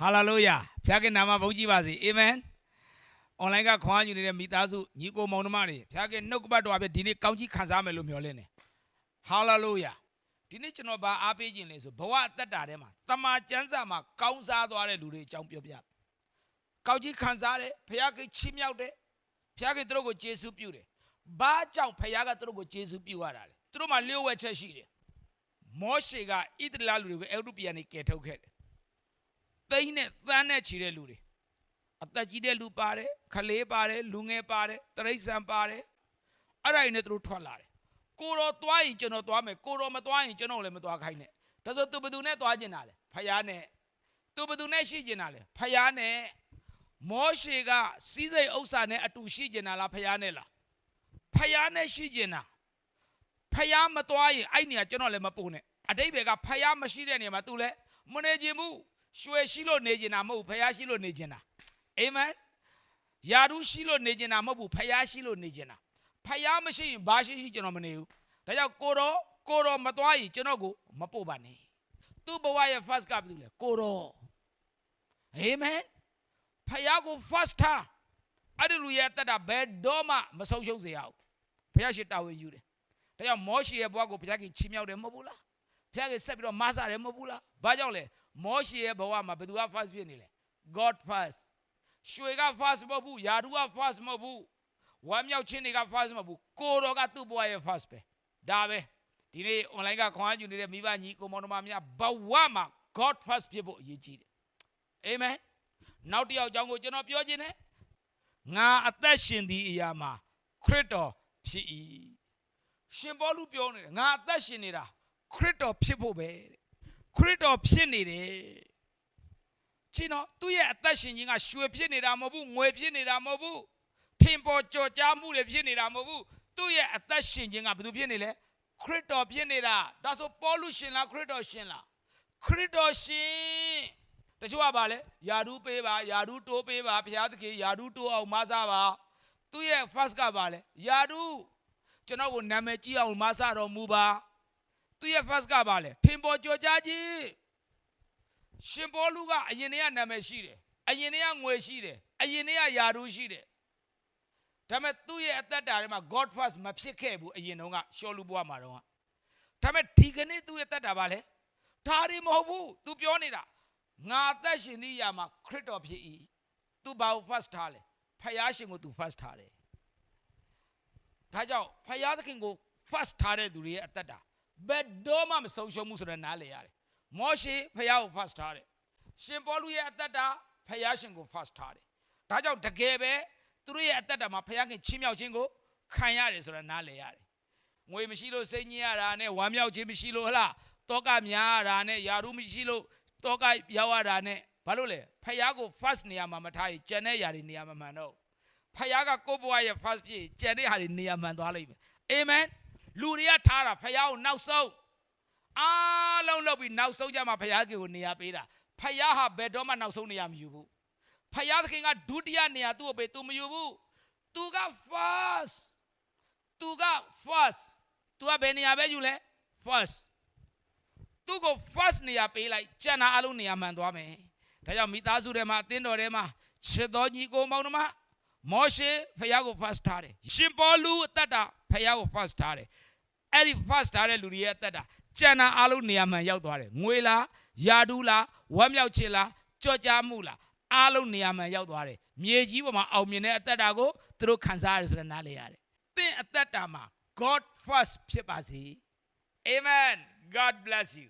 ဟာလေလုယာဖျားခင်နာမဘုန်းကြီးပါစေအာမင်အွန်လိုင်းကခွန်အားယူနေတဲ့မိသားစုညီကိုမောင်နှမတွေဖျားခင်နှုတ်ကပတ်တော်အဖြစ်ဒီနေ့ကောင်းကြီးခံစားမယ်လို့မျှော်လင့်တယ်ဟာလေလုယာဒီနေ့ကျွန်တော်ဗာအားပေးခြင်းလေဆိုဘဝအသက်တာထဲမှာတမန်ကျမ်းစာမှာကောင်းစားသွားတဲ့လူတွေအကြောင်းပြောပြကောင်းကြီးခံစားတယ်ဖျားခင်ချီးမြှောက်တယ်ဖျားခင်သူတို့ကိုကျေးဇူးပြုတယ်ဘာကြောင့်ဖျားကသူတို့ကိုကျေးဇူးပြုရတာလဲသူတို့မှာလျှို့ဝှက်ချက်ရှိတယ်မောရှေကဣသရေလလူတွေကိုအဲဂုတ္တုပြည်ကနေကယ်ထုတ်ခဲ့တယ် သိန်းနဲ့သန်းနဲ့ချီတဲ့လူတွေအသက်ကြီးတဲ့လူပါတယ်ခလေးပါတယ်လူငယ်ပါတယ်တရိษံပါတယ်အဲ့ဒါတွေနဲ့သူတို့ထွက်လာတယ်ကိုတော်သွားရင်ကျွန်တော်သွားမယ်ကိုတော်မသွားရင်ကျွန်တော်လည်းမသွားခိုင်းနဲ့ဒါဆိုသူဘယ်သူနဲ့သွားကျင်တာလဲဖယားနဲ့သူဘယ်သူနဲ့ရှိကျင်တာလဲဖယားနဲ့မောရှေကစီးစိမ်ဥစ္စာနဲ့အတူရှိကျင်တာလားဖယားနဲ့လားဖယားနဲ့ရှိကျင်တာဖယားမသွားရင်အဲ့နေရာကျွန်တော်လည်းမပို့နဲ့အတိတ်ဘယ်ကဖယားမရှိတဲ့နေရာမှာ तू လည်းမနေခြင်းဘူး ရွှေရှိလို့နေကျင်တာမဟုတ်ဘူးဖယားရှိလို့နေကျင်တာအာမင်ယာရုရှိလို့နေကျင်တာမဟုတ်ဘူးဖယားရှိလို့နေကျင်တာဖယားမရှိရင်ဘာရှိရှိကျွန်တော်မနေဘူးဒါကြောင့်ကိုတော်ကိုတော်မသွားရင်ကျွန်တော်ကိုမပို့ပါနဲ့သူ့ဘဝရဲ့ first ကဘာလို့လဲကိုတော်အာမင်ဖယားကို first ထားအဲ့ဒီလူရဲ့တက်တာဘယ်တော့မှမဆုံးရှုံးစေရအောင်ဖယားရှိတာဝန်ယူတယ်ဒါကြောင့်မောရှေရဲ့ဘဝကိုဘုရားခင်ချီးမြှောက်တယ်မဟုတ်ဘူးလားဖယားခင်ဆက်ပြီးတော့မဆာတယ်မဟုတ်ဘူးလားဘာကြောင့်လဲ မောရှေရဲ့ဘဝမှာဘယ်သူက first ဖြစ်နေလဲ God first ရွှေက first မဟုတ်ဘူးယာဒူက first မဟုတ်ဘူးဝမ်းမြောက်ခြင်းတွေက first မဟုတ်ဘူးကိုတော်ကသူ့ဘဝရဲ့ first ပဲဒါပဲဒီနေ့ online ကခွန်အားယူနေတဲ့မိဘညီကိုမောင်နှမများဘဝမှာ God first ဖြစ်ဖို့အရေးကြီးတယ်အာမင်နောက်တစ်ယောက်အကြောင်းကိုကျွန်တော်ပြောခြင်းနဲ့ငါအသက်ရှင်သည့်အရာမှာခရစ်တော်ဖြစ်၏ရှင်ဘောလူပြောနေတယ်ငါအသက်ရှင်နေတာခရစ်တော်ဖြစ်ဖို့ပဲတဲ့ ခရစ်တော်ဖြစ်နေတယ်ချင်းတော့သူ့ရဲ့အသက်ရှင်ခြင်းကရွှေဖြစ်နေတာမဟုတ်ဘူးငွေဖြစ်နေတာမဟုတ်ဘူးထင်ပေါ်ကြော်ကြားမှုတွေဖြစ်နေတာမဟုတ်ဘူးသူ့ရဲ့အသက်ရှင်ခြင်းကဘယ်သူဖြစ်နေလဲခရစ်တော်ဖြစ်နေတာဒါဆိုပေါလုရှင်လားခရစ်တော်ရှင်လားခရစ်တော်ရှင်တချို့ကပါလဲယာဒူးပေးပါယာဒူးတိုးပေးပါဘုရားသခင်ယာဒူးတိုးအောင်မဆားပါသူ့ရဲ့ first ကပါလဲယာဒူးကျွန်တော်ကိုနာမည်ကြီးအောင်မဆားတော်မူပါ သူရဲ့ first ကပါလေထင်ပေါ်ကြော်ကြားကြီးရှင်ဘောလူကအရင်တည်းကနာမည်ရှိတယ်အရင်တည်းကငွေရှိတယ်အရင်တည်းကယာရုရှိတယ်ဒါပေမဲ့သူ့ရဲ့အသက်တာထဲမှာ God first မဖြစ်ခဲ့ဘူးအရင်တုန်းကရှောလူဘဝမှာတော့ဒါပေမဲ့ဒီကနေ့သူ့ရဲ့အသက်တာပါလေဒါတွေမဟုတ်ဘူး तू ပြောနေတာငါအသက်ရှင်သည့်အရာမှာခရစ်တော်ဖြစ်၏သူဘာကို first ထားလဲဖယားရှင်ကို तू first ထားတယ်ဒါကြောင့်ဖယားသခင်ကို first ထားတဲ့သူတွေရဲ့အသက်တာ ဘယ်တော့မှမဆုံးရှုံးမှုဆိုတဲ့နားလေရတယ်။မောရှေဖယားကို first ထားတယ်။ရှင်ပေါလုရဲ့အသက်တာဖယားရှင်ကို first ထားတယ်။ဒါကြောင့်တကယ်ပဲသူတို့ရဲ့အသက်တာမှာဖယားခင်ချင်းမြောက်ခြင်းကိုခံရတယ်ဆိုတဲ့နားလေရတယ်။ငွေမရှိလို့စိတ်ညစ်ရတာနဲ့ဝမ်းမြောက်ခြင်းမရှိလို့ဟလားတောကများရတာနဲ့ယာရုမရှိလို့တောကရောက်ရတာနဲ့ဘာလို့လဲဖယားကို first နေရာမှာမထားရင်ကျန်တဲ့ຢာတွေနေရာမမှန်တော့ဖယားကကိုယ့်ဘဝရဲ့ first ဖြစ်ကျန်တဲ့ဟာတွေနေရာမှန်သွားလိမ့်မယ်။အာမင်။ လူတွေကထားတာဖယားကိုနောက်ဆုံးအားလုံးလုပ်ပြီးနောက်ဆုံးကြမှာဖယားကိုနေရာပေးတာဖယားဟာဘယ်တော့မှနောက်ဆုံးနေရာမယူဘူးဖယားသခင်ကဒုတိယနေရာသူ့ကိုပေးသူမယူဘူးသူက first သူက first သူကဘယ်နေရာပဲယူလဲ first သူကို first နေရာပေးလိုက်ကျန်တာအလုံးနေရာမှန်သွားမယ်ဒါကြောင့်မိသားစုထဲမှာအသင်းတော်ထဲမှာချစ်တော်ညီကိုမောင်နှမ မောရှေဖယားကို first ထားတယ်ရှင်ပေါလုအသက်တာဖယားကို first ထားတယ်အဲ့ဒီ first ထားတဲ့လူတွေရဲ့အသက်တာကျန်တာအလုံးနေရာမှန်ရောက်သွားတယ်ငွေလားယာဒူးလားဝမ်းမြောက်ခြင်းလားကြော့ကြားမှုလားအလုံးနေရာမှန်ရောက်သွားတယ်မြေကြီးပေါ်မှာအောင်မြင်တဲ့အသက်တာကိုသူတို့ခံစားရတယ်ဆိုတော့နားလေရတယ်သင်အသက်တာမှာ God first ဖြစ်ပါစေ Amen God bless you